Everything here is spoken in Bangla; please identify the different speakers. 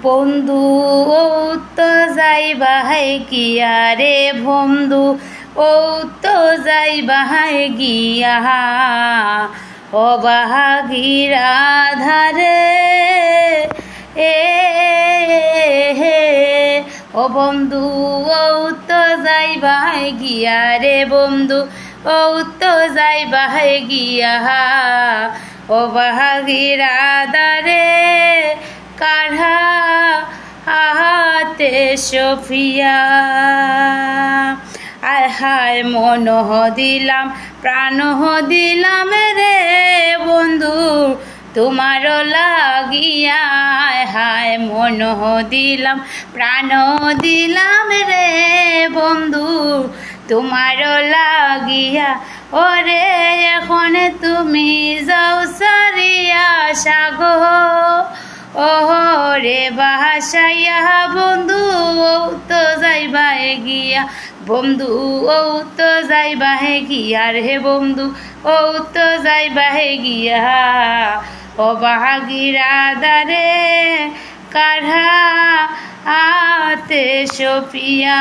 Speaker 1: বন্ধু, ও তো যাইবা হে গিয়া রে বন্ধু, ও তো যাইবা হে গিয়া। অবাহাগীর আধারে এ, হে, ও বন্ধু, ও তো যাইবা হে গিয়া রে বন্ধু, ও তো যাইবা হে গিয়া। আধারে কাঢ়া হাতে সফিয়া আয়, হায়, মন দিলাম প্রাণ দিলাম রে বন্ধু, তোমার লাগিয়া। হায়, মন দিলাম প্রাণ দিলাম রে বন্ধু, তোমার লাগিয়া। ওরে, এখন তুমি যাও সারিয়া সাগো ওহো রে বাসাইয়া বন্ধু ও তো যাইবা গিয়া বন্ধু ও তো যাইবা হে গিয়া রে বন্ধু ও তো যাইবা হে গিয়া ও বাহাগিরা দারে কাঢ়া আতে সফিয়া